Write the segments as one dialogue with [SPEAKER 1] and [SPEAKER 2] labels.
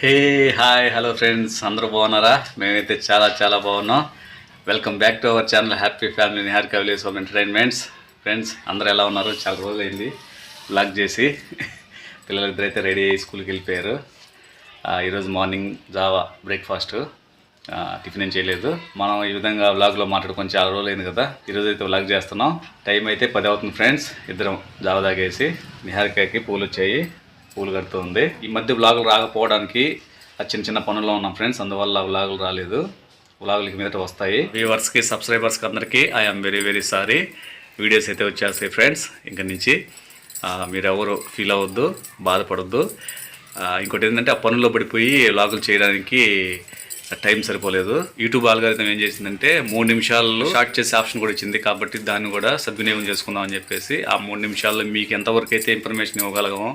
[SPEAKER 1] Hey hi hello friends అందరూ బాగున్నారా? మేమైతే చాలా చాలా బాగున్నాం. Welcome back to our channel happy family Nihar కవిలేస్ of entertainments friends అందరూ ఎలా ఉన్నారు? చాలా రోజులు అయింది బ్లాగ్ చేసి పిల్లలిద్దరు అయితే రెడీ అయ్యి స్కూల్కి వెళ్ళిపోయారు. ఈరోజు మార్నింగ్ జావా బ్రేక్ఫాస్ట్ టిఫిన్ ఏం చేయలేదు. మనం ఈ విధంగా వ్లాగ్లో మాట్లాడుకొని చాలా రోజులు అయింది కదా. ఈరోజు అయితే వ్లాగ్ చేస్తున్నాం. టైం అయితే పది అవుతుంది ఫ్రెండ్స్ ఇద్దరం జావా తాగేసి నిహారికాయకి పూలు వచ్చాయి. పూలు కడుతుంది ఈ మధ్య వ్లాగులు రాకపోవడానికి ఆ చిన్న చిన్న పనుల్లో ఉన్నాం ఫ్రెండ్స్ అందువల్ల వ్లాగులు రాలేదు. వ్లాగులకి మీదట వస్తాయి. వ్యూవర్స్కి సబ్స్క్రైబర్స్కి అందరికీ I'm very very sorry videos అయితే వచ్చేస్తాయి ఫ్రెండ్స్ ఇంక నుంచి మీరెవరు ఫీల్ అవ్వద్దు బాధపడద్దు. ఇంకోటి ఏంటంటే ఆ పనుల్లో పడిపోయి వ్లాగులు చేయడానికి టైం సరిపోలేదు. యూట్యూబ్ ఆల్గారిథం ఏం చేసిందంటే మూడు నిమిషాల్లో షార్ట్ చేసే ఆప్షన్ కూడా ఇచ్చింది కాబట్టి దాన్ని కూడా సద్వినియోగం చేసుకుందాం అని చెప్పేసి ఆ మూడు నిమిషాల్లో మీకు ఎంతవరకు అయితే ఇన్ఫర్మేషన్ ఇవ్వగలగమో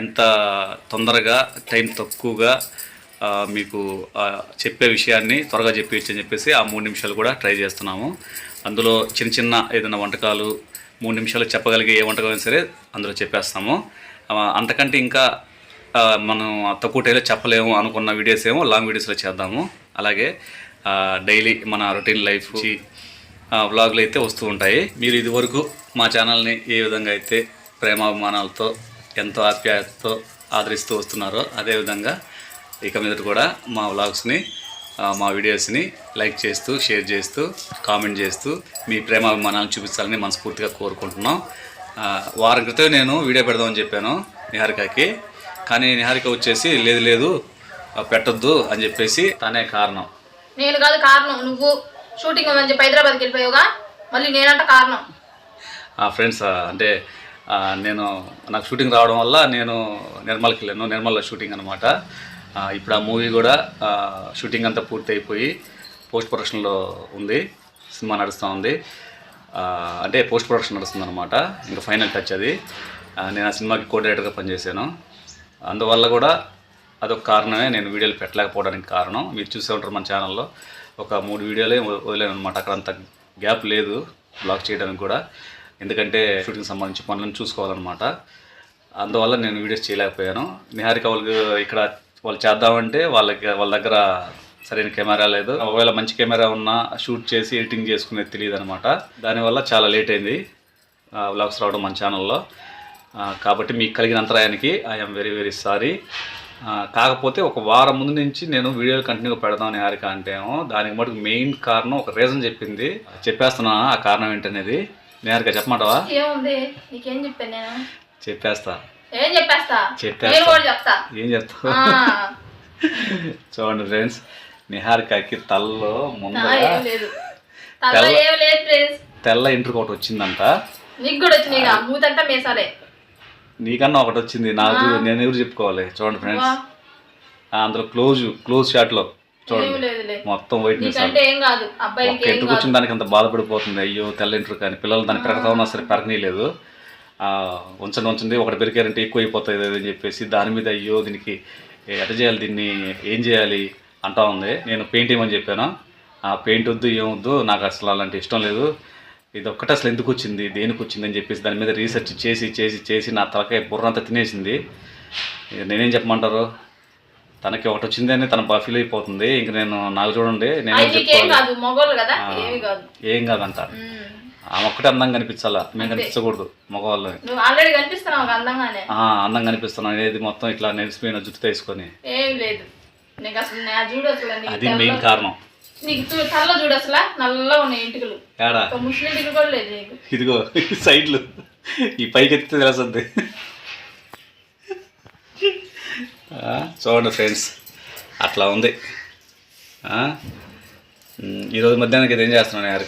[SPEAKER 1] ఎంత తొందరగా టైం తక్కువగా మీకు చెప్పే విషయాన్ని త్వరగా చెప్పేయచ్చు అని చెప్పేసి ఆ మూడు నిమిషాలు కూడా ట్రై చేస్తున్నాము. అందులో చిన్న చిన్న ఏదైనా వంటకాలు మూడు నిమిషాలు చెప్పగలిగే ఏ వంటకం సరే అందులో చెప్పేస్తాము. అంతకంటే ఇంకా మనం తక్కువ టైంలో చెప్పలేము అనుకున్న వీడియోస్ ఏమో లాంగ్ వీడియోస్లో చేద్దాము. అలాగే డైలీ మన రొటీన్ లైఫ్ వ్లాగులు అయితే వస్తూ ఉంటాయి. మీరు ఇదివరకు మా ఛానల్ని ఏ విధంగా అయితే ప్రేమాభిమానాలతో ఎంతో ఆప్యాయతతో ఆదరిస్తూ వస్తున్నారో అదేవిధంగా ఇక మీదట కూడా మా వ్లాగ్స్ని మా వీడియోస్ని లైక్ చేస్తూ షేర్ చేస్తూ కామెంట్ చేస్తూ మీ ప్రేమాభిమానాలను చూపించాలని మనస్ఫూర్తిగా కోరుకుంటున్నాం. వారం క్రితం నేను వీడియో పెడదామని చెప్పాను నిహారికకి. కానీ నిహారిక వచ్చేసి లేదు లేదు పెట్టొద్దు అని చెప్పేసి తనే కారణం.
[SPEAKER 2] నేను కాదు కారణం. నువ్వు షూటింగ్ అని చెప్పి హైదరాబాద్కి వెళ్ళిపోయావుగా? మళ్ళీ నేనంట కారణం.
[SPEAKER 1] ఆ ఫ్రెండ్స్ అంటే నేను నాకు షూటింగ్ రావడం వల్ల నేను నిర్మల్కి వెళ్ళాను నిర్మల్లో షూటింగ్ అనమాట ఇప్పుడు ఆ మూవీ కూడా షూటింగ్ అంతా పూర్తి అయిపోయి పోస్ట్ ప్రొడక్షన్లో ఉంది సినిమా నడుస్తూ ఉంది. అంటే పోస్ట్ ప్రొడక్షన్ నడుస్తుంది అనమాట ఇంకా ఫైనల్ టచ్ అది. నేను ఆ సినిమాకి కోఆర్డినేటర్గా పనిచేశాను. అందువల్ల కూడా అదొక కారణమే నేను వీడియోలు పెట్టలేకపోవడానికి కారణం. మీరు చూసే ఉంటారు మన ఛానల్లో. ఒక మూడు వీడియోలే వదిలేను అనమాట అక్కడ అంత గ్యాప్ లేదు బ్లాగ్ చేయడానికి కూడా. ఎందుకంటే షూటింగ్ సంబంధించి పనులను చూసుకోవాలన్నమాట. అందువల్ల నేను వీడియోస్ చేయలేకపోయాను. నిహారిక వాళ్ళకి ఇక్కడ వాళ్ళు చేద్దామంటే వాళ్ళకి వాళ్ళ దగ్గర సరైన కెమెరా లేదు. ఒకవేళ మంచి కెమెరా ఉన్నా షూట్ చేసి ఎడిటింగ్ చేసుకునేది తెలియదు అనమాట దానివల్ల చాలా లేట్ అయింది వ్లాగ్స్ రావడం మన ఛానల్లో. కాబట్టి మీకు కలిగిన అంతరాయానికి ఐఎమ్ వెరీ వెరీ సారీ కాకపోతే ఒక వారం ముందు నుంచి నేను వీడియోలు కంటిన్యూగా పెడదాం నిహారిక అంటే ఏమో దానికి మటుకు మెయిన్ కారణం ఒక రీజన్ చెప్పింది. చెప్పేస్తున్నా ఆ కారణం ఏంటనేది. నిహారిక చెప్పమంటావా?
[SPEAKER 2] ఏముంది? నీకేం చెప్పాను నేను?
[SPEAKER 1] చెప్పేస్తా.
[SPEAKER 2] ఏం చెప్పేస్తా? చెప్తా.
[SPEAKER 1] ఏం చెప్తావు?
[SPEAKER 2] ఆ,
[SPEAKER 1] చూడండి ఫ్రెండ్స్ నిహారికకి తలలో
[SPEAKER 2] నా
[SPEAKER 1] ముందర తెల్ల ఇంటర్ ఒకటి వచ్చిందంట.
[SPEAKER 2] నీకు కూడా వచ్చినాయిగా? మూతంతా మేసాలే.
[SPEAKER 1] నీకన్నా ఒకటి వచ్చింది నాకు నేను ఎవరు చెప్పుకోవాలి? చూడండి ఫ్రెండ్స్ అందులో క్లోజ్ క్లోజ్ షాట్లో చూడండి. మొత్తం వైట్ ఒక్క
[SPEAKER 2] కాదు.
[SPEAKER 1] వచ్చిన దానికి అంత బాధపడిపోతుంది. అయ్యో తెల్ల కానీ పిల్లలు దాన్ని పెరగతా ఉన్నా సరే పెరగనీయలేదు. ఆ, ఉంచండి ఉంచండి. ఒకటి పెరిగారంటే ఎక్కువ అయిపోతుంది అని చెప్పేసి దాని మీద అయ్యో దీనికి ఎట చేయాలి దీన్ని? ఏం చేయాలి? అంటా ఉంది. నేను పెయింట్ వేయమని చెప్పాను? ఆ పెయింట్ వద్దు ఏమొద్దు నాకు అసలు అలాంటి ఇష్టం లేదు. ఇది ఒక్కటే అసలు ఎందుకు వచ్చింది? దేనికి వచ్చింది అని చెప్పేసి దాని మీద రీసెర్చ్ చేసి చేసి చేసి నా తలకాయ బుర్రంతా తినేసింది. నేనేం చెప్పమంటారు? తనకి ఒకటి వచ్చిందని తన బాగా ఫీల్ అయిపోతుంది. ఇంక నేను నాకు చూడండి నేనేం ఏం కాదంట. ఆమె ఒక్కటే అందంగా కనిపించాలా? మేము కనిపించకూడదు ఆ, అందంగా కనిపిస్తున్నాం అనేది మొత్తం ఇట్లా నెలిసిపోయిన జుట్టు తీసుకొని. అది మెయిన్ కారణం.
[SPEAKER 2] నీకు చూ- తలలో చూడు అసలు. నల్లగా ఉన్నాయి ఇంటికలు.
[SPEAKER 1] ఏడా
[SPEAKER 2] ఒక ముస్లిం ఇంటికి కూడా లేదు నీకు.
[SPEAKER 1] ఇదిగో సైడ్లు. ఈ పైకి ఎత్తితే తెలుస్తుంది చూడండి ఫ్రెండ్స్. అట్లా ఉంది. ఈరోజు మధ్యాహ్నానికి ఇది ఏం చేస్తున్నాను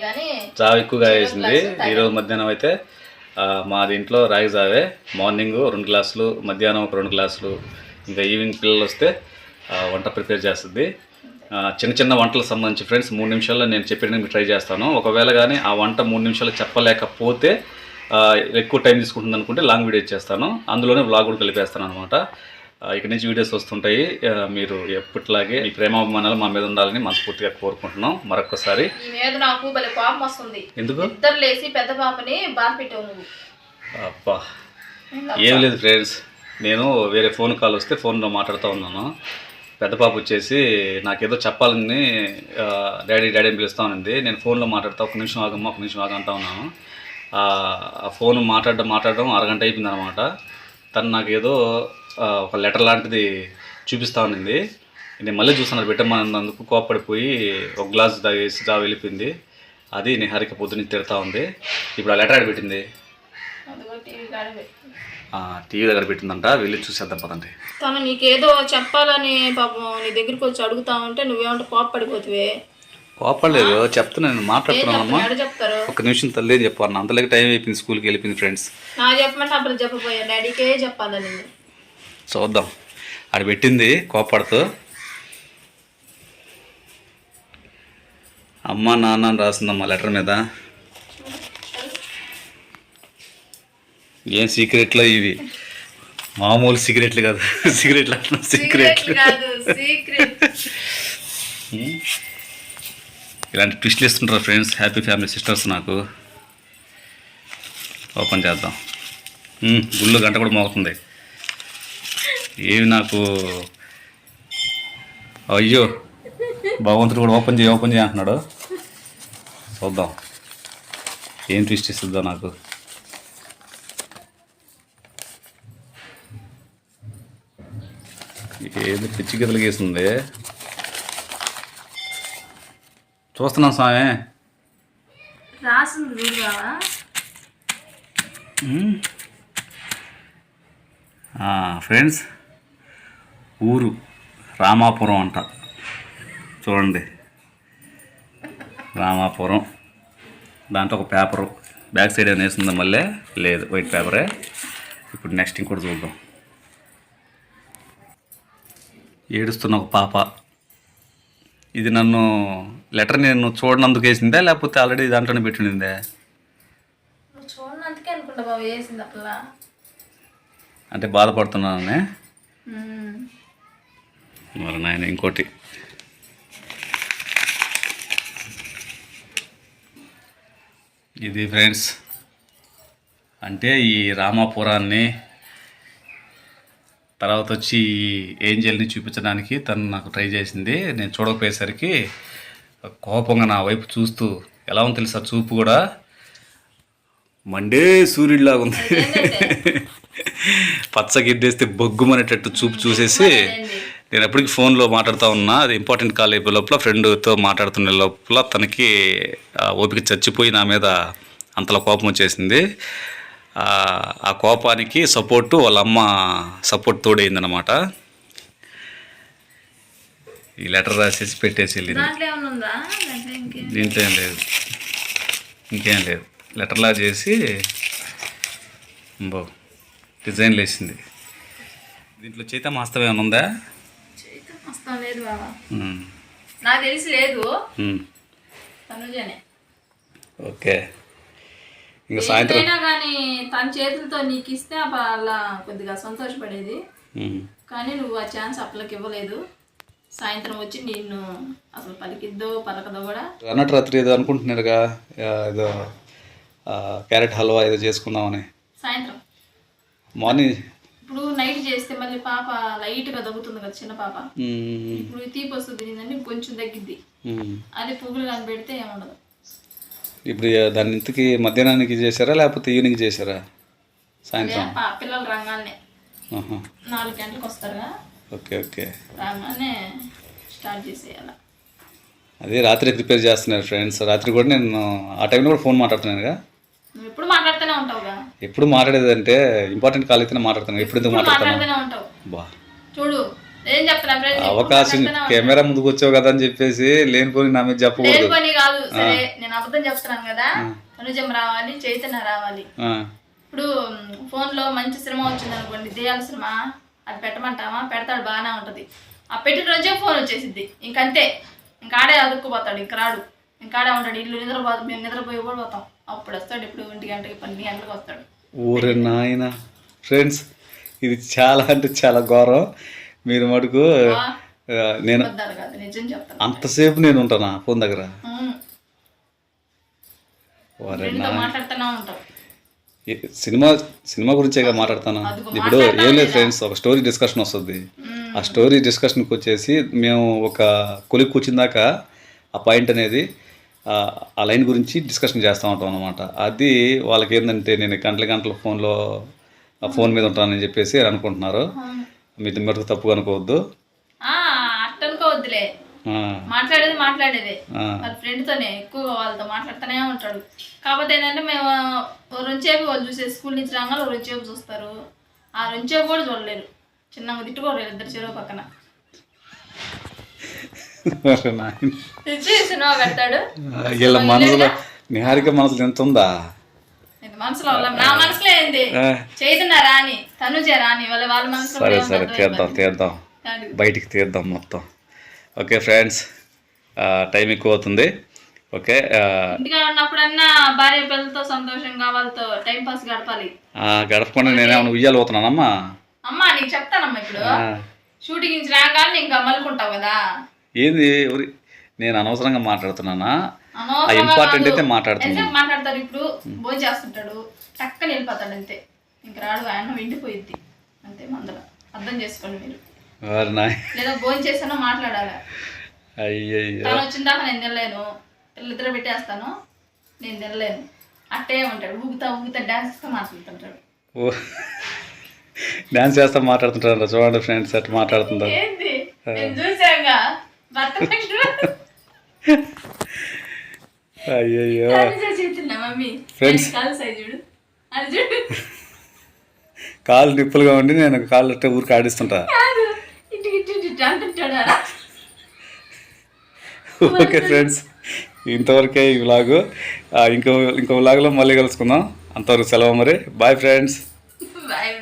[SPEAKER 2] కానీ
[SPEAKER 1] జావ ఎక్కువగా వేసింది. ఈరోజు మధ్యాహ్నం అయితే మా దీంట్లో రాగి జావే. మార్నింగ్ రెండు గ్లాసులు మధ్యాహ్నం ఒక రెండు గ్లాసులు. ఇంకా ఈవినింగ్ పిల్లలు వస్తే వంట ప్రిపేర్ చేస్తుంది. చిన్న చిన్న వంటలకు సంబంధించి ఫ్రెండ్స్ మూడు నిమిషాల్లో నేను చెప్పడానికి ట్రై చేస్తాను. ఒకవేళ కానీ ఆ వంట మూడు నిమిషాలు చెప్పలేకపోతే ఎక్కువ టైం తీసుకుంటుంది అనుకుంటే లాంగ్ వీడియో చేస్తాను. అందులోనే వ్లాగ్ కూడా కలిపేస్తాను అనమాట ఇక నుంచి వీడియోస్ వస్తుంటాయి. మీరు ఎప్పటిలాగే మీ ప్రేమాభిమానాలు మా మీద ఉండాలని మనస్ఫూర్తిగా కోరుకుంటున్నాం. మరొకసారి
[SPEAKER 2] ఈ మీద నాకు భలే కోపం వస్తుంది.
[SPEAKER 1] ఎందుకు?
[SPEAKER 2] ఇద్దరు లేసి పెద్ద పాపని బాధ పెట్టావు నువ్వు.
[SPEAKER 1] అబ్బా. ఏం లేదు ఫ్రెండ్స్. నేను వేరే ఫోన్ కాల్ వస్తే ఫోన్లో మాట్లాడుతూ ఉన్నాను. పెద్ద పాప వచ్చేసి నాకేదో చెప్పాలని డాడీ డాడీ అని పిలుస్తా ఉంది నేను ఫోన్లో మాట్లాడతా ఒక నిమిషం ఆగమ్మా ఒక నిమిషం ఆగంటా ఉన్నాను. ఆ ఫోన్ మాట్లాడడం మాట్లాడడం అరగంట అయిపోయింది అనమాట తను నాకేదో ఒక లెటర్ లాంటిది చూపిస్తా ఉన్నింది నేను మళ్ళీ చూస్తున్నాను పెట్టమన్నందుకు కోపడిపోయి ఒక గ్లాస్ తాగేసి దా వెళ్ళిపోయింది. అది నిహారిక పొద్దున్న తిడతా ఉంది. ఇప్పుడు ఆ లెటర్ ఆడ పెట్టింది.
[SPEAKER 2] టీవీ
[SPEAKER 1] దగ్గర పెట్టిందంట వెళ్ళి చూసేద్దాం పదండి.
[SPEAKER 2] తను నీకేదో చెప్పాలని పాపం నీ దగ్గరికి వచ్చి అడుగుతా ఉంటే నువ్వేమంటే కోప్పడిపోతువే.
[SPEAKER 1] కోపడలేదు చెప్తున్నా నేను మాట్లాడుతున్నానమ్మా ఒక నిమిషం తల్లి అని చెప్పాను అంతలోకి టైం అయిపోయింది స్కూల్కి వెళ్ళిపోయింది ఫ్రెండ్స్.
[SPEAKER 2] చెప్పమంటే అప్పుడు చెప్పబోయా డాడీకే చెప్పాలని
[SPEAKER 1] చూద్దాం. ఆడ పెట్టింది కోపడుతూ అమ్మ నాన్న రాసిందమ్మా లెటర్ మీద. ఏం సీక్రెట్లో ఇవి? మామూలు సిగరెట్లు కాదు. సిగరెట్లు అంటున్నా సీక్రెట్లు. ఇలాంటి ట్విస్ట్లు ఇస్తుంటారు ఫ్రెండ్స్ హ్యాపీ ఫ్యామిలీ సిస్టర్స్ నాకు. ఓపెన్ చేద్దాం. గుళ్ళు గంట కూడా మోగుతుంది. ఏమి నాకు? అయ్యో భగవంతుడు కూడా ఓపెన్ చేయి ఓపెన్ చేయి అంటున్నాడు. చూద్దాం. ఏం ట్విస్ట్ ఇస్తుందో నాకు. ఏది పిచ్చి గీతలు గీస్తుంది? చూస్తున్నాం స్వామి. ఫ్రెండ్స్ ఊరు రామాపురం అంట. చూడండి. రామాపురం. దాంట్లో ఒక పేపరు. బ్యాక్ సైడ్ ఏమైనా వేసిందా మళ్ళీ? లేదు. వైట్ పేపరే. ఇప్పుడు నెక్స్ట్ ఇంకోటి చూద్దాం. ఏడుస్తున్న ఒక పాప. ఇది నన్ను లెటర్ నేను చూడనందుకు వేసిందా? లేకపోతే ఆల్రెడీ దాంట్లోనే పెట్టిందే
[SPEAKER 2] నువ్వు చూడనందుకే అనుకుంటా బాబు వేసింది అప్పలా.
[SPEAKER 1] అంటే బాధపడుతున్నాననే? మరి నాయన ఇంకోటి. ఇది ఫ్రెండ్స్ అంటే ఈ రామాపురాన్ని తర్వాత వచ్చి ఏంజల్ని చూపించడానికి తను నాకు ట్రై చేసింది. నేను చూడకపోయేసరికి కోపంగా నా వైపు చూస్తూ ఎలా ఉంది తెలుసా చూపు కూడా? మండే సూర్యుడిలాగా ఉంది. పచ్చ గిడ్డేస్తే బొగ్గుమనేటట్టు చూపు చూసేసి నేను ఎప్పటికీ ఫోన్లో మాట్లాడుతూ ఉన్నా అది ఇంపార్టెంట్ కాల్ అయిపోయే లోపల ఫ్రెండ్తో మాట్లాడుతున్న లోపల తనకి ఓపిక చచ్చిపోయి నా మీద అంతలా కోపం వచ్చేసింది. ఆ, కోపానికి సపోర్టు వాళ్ళ అమ్మ సపోర్ట్ తోడైందనమాట ఈ లెటర్ రాసేసి పెట్టేసి వెళ్ళింది.
[SPEAKER 2] దాంట్లో
[SPEAKER 1] ఏం లేదు. ఇంకేం లేదు. లెటర్లా చేసి బో డిజైన్లు వేసింది దీంట్లో చైతన్య హస్తం ఏమైనా ఉందా?
[SPEAKER 2] నాకు తెలిసి లేదు.
[SPEAKER 1] ఓకే. ఇంకా సాయంత్రం
[SPEAKER 2] కానీ తన చేతులతో నీకు ఇస్తే అలా కొద్దిగా సంతోషపడేది. కానీ నువ్వు ఆ ఛాన్స్ అప్పలకి ఇవ్వలేదు. సాయంత్రం వచ్చి నిన్ను అసలు పలికిద్దో పలకదో కూడా
[SPEAKER 1] అన్నట్టు రాత్రి ఏదో అనుకుంటున్నారుగా ఏదో క్యారెట్ హల్వా ఏదో చేసుకుందామని.
[SPEAKER 2] సాయంత్రం.
[SPEAKER 1] మార్నింగ్
[SPEAKER 2] ఇప్పుడు నైట్ చేస్తే మళ్ళీ పాప లైట్గా దగ్గుతుంది కదా చిన్న పాప. ఇప్పుడు తీపి వస్తుంది ఇంకొంచెం తగ్గిద్ది. అది పువ్వులు కానీ పెడితే ఏముండదు.
[SPEAKER 1] ఇప్పుడు దాన్ని ఇంతకి మధ్యాహ్నానికి చేశారా లేకపోతే ఈవినింగ్ చేశారా? సాయంత్రం?
[SPEAKER 2] పిల్లలు రంగానే. నాలుగు గంటలకు వస్తారుగా
[SPEAKER 1] ఓకే ఓకే.
[SPEAKER 2] రాగానే స్టార్ట్ చేసేయాల.
[SPEAKER 1] అదే రాత్రి ప్రిపేర్ చేస్తున్నారు ఫ్రెండ్స్. రాత్రి కూడా నేను ఆ టైంలో కూడా ఫోన్ మాట్లాడుతున్నానుగా.
[SPEAKER 2] ఎప్పుడు మాట్లాడుతూనే ఉంటావుగా
[SPEAKER 1] ఎప్పుడు మాట్లాడేదంటే ఇంపార్టెంట్ కాల్ అయితేనే మాట్లాడుతాను ఎప్పుడు ఎందుకు మాట్లాడతాను? బా.
[SPEAKER 2] చూడు చెప్తున్నా ఫ్రెండ్స్
[SPEAKER 1] అవకాశం. కెమెరా ముందుకు వచ్చావు కదా అని చెప్పేసి లేనిపోని నా మీద చెప్పకూడదు.
[SPEAKER 2] కాదు. సరే నేను అబద్ధం చెప్తున్నాను కదా. తనుజం రావాలి చైతన్య రావాలి. ఇప్పుడు ఫోన్లో మంచి సినిమా వచ్చింది అనుకోండి దెయ్యాల సినిమా అది పెట్టమంటావా? పెడతాడు బాగానే ఉంటది. ఆ పెట్టిన రోజే ఫోన్ వచ్చేసిద్ది. ఇంకంతే. ఇంకాడే అదుక్కుపోతాడు ఇంక రాడు. ఇంకాడే ఉంటాడు ఇల్లు నిద్రపోతాం మేము నిద్రపోయి కూడా పోతాం. అప్పుడు వస్తాడు ఇప్పుడు ఒంటి గంటకి పన్నెండు గంటలకు వస్తాడు.
[SPEAKER 1] ఊరే నాయన. ఫ్రెండ్స్ ఇది చాలా అంటే చాలా ఘోరం. మీరు మటుకు నేను అంతసేపు నేను ఉంటానా ఫోన్ దగ్గర? సినిమా సినిమా గురించేగా మాట్లాడతాను? ఇప్పుడు ఏం లేదు ఫ్రెండ్స్ ఒక స్టోరీ డిస్కషన్ వస్తుంది. ఆ స్టోరీ డిస్కషన్కి వచ్చేసి మేము ఒక కొలికి కూర్చుందాక ఆ పాయింట్ అనేది ఆ, లైన్ గురించి డిస్కషన్ చేస్తూ ఉంటాం అనమాట అది వాళ్ళకి ఏంటంటే నేను గంటల గంటల ఫోన్లో ఫోన్ మీద ఉంటానని చెప్పేసి అనుకుంటున్నారు. మీరు మటుకు తప్పుగా అనుకోవద్దు.
[SPEAKER 2] ఆ, అట్టనుకోవద్దులే మాట్లాడేది మాట్లాడేదే. వాళ్ళ ఫ్రెండ్తోనే ఎక్కువగా వాళ్ళతో మాట్లాడుతూనే ఉంటాడు. కాకపోతే ఏంటంటే మేము రెండుసేపు వాళ్ళు చూసే స్కూల్ నుంచి రాగానే రెండుసేపు చూస్తారు. ఆ రెండుసేపు కూడా చూడలేరు. చిన్నగా తిట్టుకోలేరు ఇద్దరు చెరువు పక్కన. సినిమా
[SPEAKER 1] వీళ్ళ మనసులో నిహారిక మనసులో ఎంత ఉందా?
[SPEAKER 2] మనసులో నా మనసులో ఏంది?
[SPEAKER 1] ఆ,
[SPEAKER 2] చైతన్య రాని తనుజ రాని వాళ్ళ వాళ్ళ మనసులో
[SPEAKER 1] సరే సరే తీద్దాం తీద్దాం. బయటికి తీద్దాం మొత్తం. ఓకే ఫ్రెండ్స్ టైం ఎక్కువ అవుతుంది ఓకే
[SPEAKER 2] ఇంటిగా ఉన్నప్పుడన్నా భార్య పిల్లలతో సంతోషంగా వాళ్ళతో టైం పాస్ గడపాలి.
[SPEAKER 1] గడపకుండా నేనేమైనా ఉయ్యాలు పోతున్నానమ్మా?
[SPEAKER 2] అమ్మా నీకు చెప్తానమ్మా ఇప్పుడు. షూటింగ్ నుంచి రాగానే ఇంకా మలుకుంటావు కదా.
[SPEAKER 1] ఏంది నేను అనవసరంగా మాట్లాడుతున్నానా? ఇంపార్టెంట్. అయితే
[SPEAKER 2] ఎంతసేపు మాట్లాడతారు? ఇప్పుడు భోజనం చేస్తుంటాడు టక్కన వెళ్ళిపోతాడు అంతే. ఇంక రాడు ఆయన ఎండిపోయిద్ది అంతే మందల. అర్థం చేసుకోండి మీరు. లేదా భోజనం చేసానో మాట్లాడాలి? తను వచ్చిన దాకా నేను తినలేను. పిల్లలిద్దరు పెట్టేస్తాను నేను తినలేను. అట్టే ఉంటాడు. ఊగుతా ఊగుతా డాన్స్ ఇస్తా మాట్లాడుతుంటాడు.
[SPEAKER 1] ఓ. డ్యాన్స్ చేస్తా మాట్లాడుతుంటారా చూడండి ఫ్రెండ్స్ అట్లా మాట్లాడుతుందా.
[SPEAKER 2] ఏంది? నేను చూసాగా
[SPEAKER 1] అయ్యయ్యో. Friends.
[SPEAKER 2] కాలు
[SPEAKER 1] నిప్పులుగా ఉండి నేను కాళ్ళు అట్టే ఊరికి ఆడిస్తుంటా. ఓకే ఫ్రెండ్స్ ఇంతవరకే ఈ వ్లాగు. ఇంకో ఇంకో వ్లాగ్లో మళ్ళీ కలుసుకుందాం. అంతవరకు సెలవు మరి. Bye friends
[SPEAKER 2] bye friends